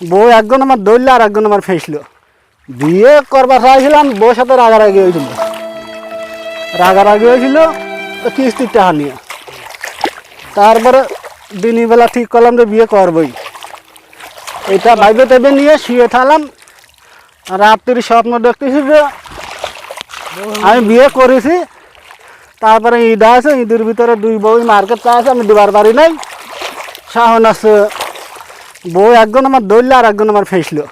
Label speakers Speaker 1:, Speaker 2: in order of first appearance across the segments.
Speaker 1: বউ একজন আমার দৌড়লে আর একজন আমার ফেসলো। বিয়ে করবার চাইছিলাম, বউর সাথে রাগারাগি হয়েছিল। রাগারাগি হয়েছিল, তো কিস্তির টাকা নিয়ে। তারপরে দিনই বেলা ঠিক করলাম যে বিয়ে করবই। এটা ভাইবে তেবে নিয়ে শুয়ে থাকলাম রাত্রির স্বপ্ন দেখতেছি যে আমি বিয়ে করেছি। তারপরে ঈদ আছে, ঈদের ভিতরে দুই বউ মার্কেট আছে আমি দিবার পারি নাই। শাহন আছে বউ একজন আমার দৌড়লে আর একজন আমার ফেসলো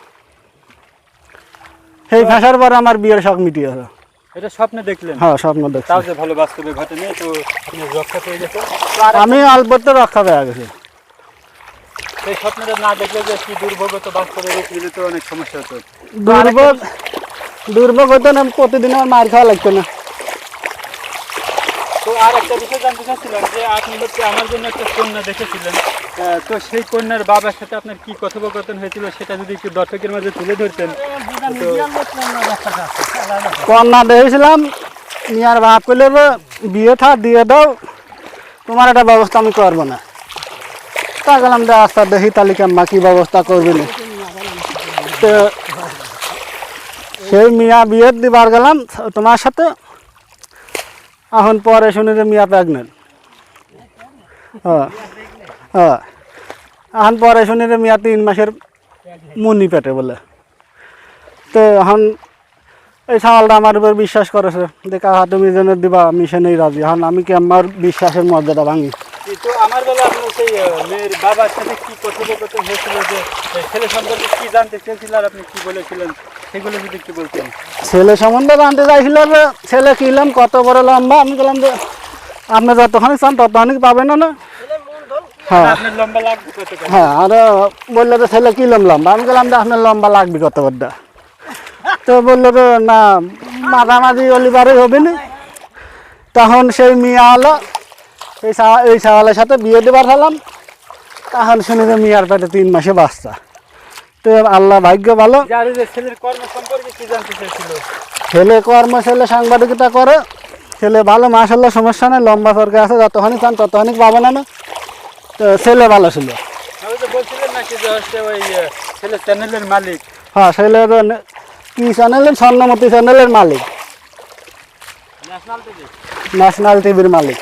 Speaker 1: সেই ফেসার পর আমার বিয়ের শখ মিটিয়ে হলো।
Speaker 2: এটা স্বপ্নে দেখলেন?
Speaker 1: হ্যাঁ স্বপ্ন দেখছি।
Speaker 2: তাও যে ভালো বাস্তবে ঘটেনি তো রক্ষা পেয়ে
Speaker 1: আমি অল্পতে রক্ষা পেয়ে গেছি।
Speaker 2: সেই স্বপ্নটা না দেখলে যে কি দুর্ভোগ তো বাস্তবে তো অনেক সমস্যা হতো।
Speaker 1: দুর্ভোগ দুর্ভোগ হতো না প্রতিদিন আমার মার খাওয়া লাগতো না।
Speaker 2: তো আর একটা বিষয় জানতে চাচ্ছিলাম যে আপনি হচ্ছে আমার জন্য একটা কন্যা দেখেছিলেন। তো সেই কন্যার বাবার সাথে আপনার কি কথোপকথন হয়েছিল সেটা যদি একটু দর্শকের মাঝে তুলে ধরতেন?
Speaker 1: কন্যা দেখেছিলাম, মিয়ার বাপ করলে বিয়ে থা দিয়ে দাও, তোমার একটা ব্যবস্থা আমি করব না। তা গেলাম যে আস্তা দেখি তাহলে মা কি ব্যবস্থা করবি না? তো সেই মিয়া বিয়ে দিবার গেলাম, তোমার সাথে। এখন পরে শুনি যে মিয়া প্রেগনেন্ট। হ্যাঁ হ্যাঁ এখন পরে শুনি মিয়া তিন মাসের মুনি পেটে বলে। তো এখন এই ছাগলটা আমার উপর বিশ্বাস করেছে যে কাকা তুমি যেন দিবা আমি সেনেই রাজি। এখন আমি কি আমার বিশ্বাসের মর্যাদা ভাঙি?
Speaker 2: তো আমার বেলা আপনার সেই মেয়ের বাবার সাথে কি কথোপকথন হয়েছিল যে ছেলে সম্পর্কে কি জানতে চেয়েছিল আর আপনি কি বলেছিলেন? সেগুলো যদি একটু বলতেন।
Speaker 1: ছেলে সম্বন্ধে জানতে চাইছিল যে ছেলে কিনলাম কত বড় লম্বা? আমি বললাম যে আপনি যতখানি চান ততখানি পাবেন না। হ্যাঁ? হ্যাঁ আর বলল যে ছেলে কিনলাম লম্বা? আমি বললাম যে আপনার লম্বা লাগবে কত তো বলল যে না মাঝামাঝি হবে না। তখন সেই মিয়া হলো এই সা- এই সাওয়ালের সাথে বিয়ে দেবার হলাম। তখন শুনি যে মিয়ার পেটে তিন মাসে বাচ্চা। তো আল্লাহ ভাগ্য ভালো।
Speaker 2: কি
Speaker 1: ছেলে কর্ম ছেলে সাংবাদিকতা করে। ছেলে ভালো মাসাল্লাহ সমস্যা নেই লম্বা সরকার আছে যতখানি চান ততখানি পাবে না না তো ছেলে ভালো ছিল। হ্যাঁ ছেলের কি চ্যানেলের? স্বর্ণমতি চ্যানেলের মালিক। ন্যাশনাল টিভির মালিক।